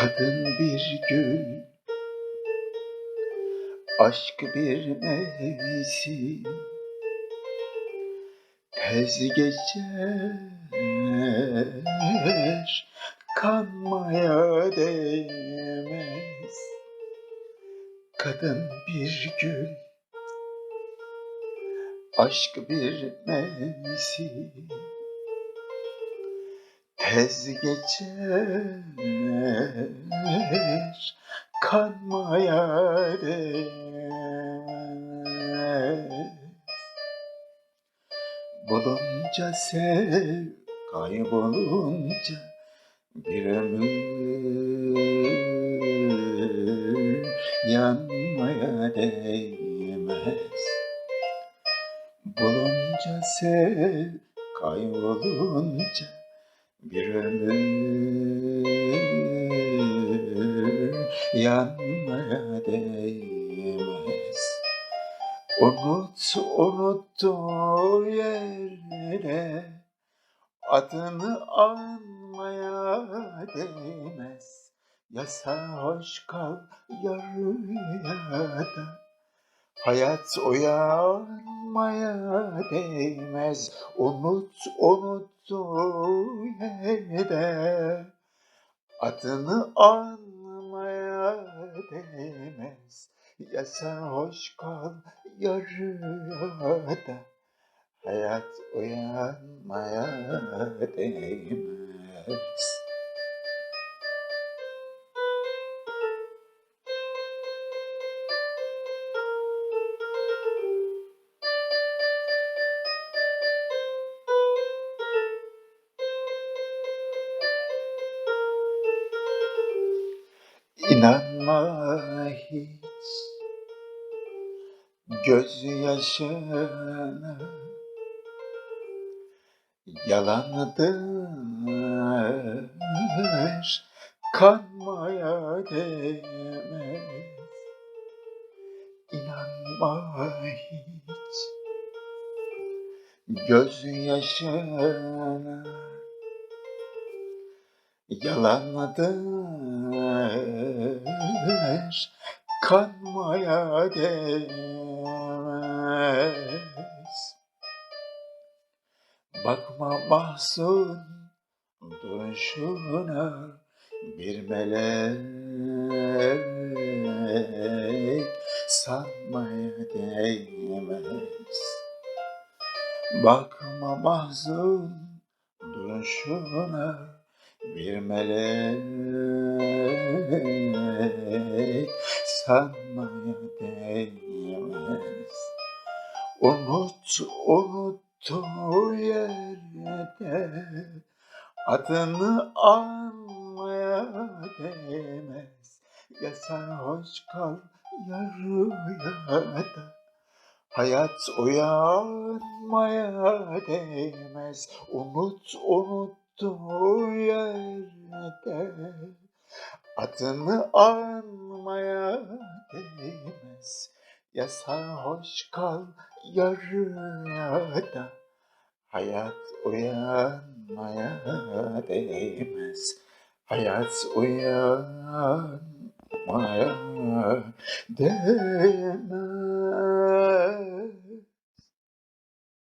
Kadın bir gül, aşk bir mevsim, tez geçer, kanmaya değmez. Kadın bir gül, aşk bir mevsim, tez geçer, kanmaya. Bulunca sev, kaybolunca bir ömür yanmaya değmez. Bulunca sev, kaybolunca bir ömür yanmaya değmez. Unut unuttuğu yerde adını anmaya değmez. Ya sarhoş kal ya rüyada Hayat uyanmaya değmez. Unut unuttuğu yerde adını anmaya değmez. Ya sarhoş kal ya rüyada hayat uyanmaya değmez. İnanma hiç gözyaşına yalandır kanmaya değmez. İnanma hiç gözyaşına yalandır kanmaya değmez. Bakma mahzun duruşuna bir melek sanmaya değmez. Bakma mahzun duruşuna bir melek sanmaya değmez. Unut unuttuğu yerde adını anmaya değmez. Ya sarhoş kal ya rüyada Hayat uyanmaya değmez. Unut unuttuğu yerde Adını anmaya değmez. Ya sarhoş kal ya rüyada Hayat uyanmaya değmez. Hayat uyanmaya değmez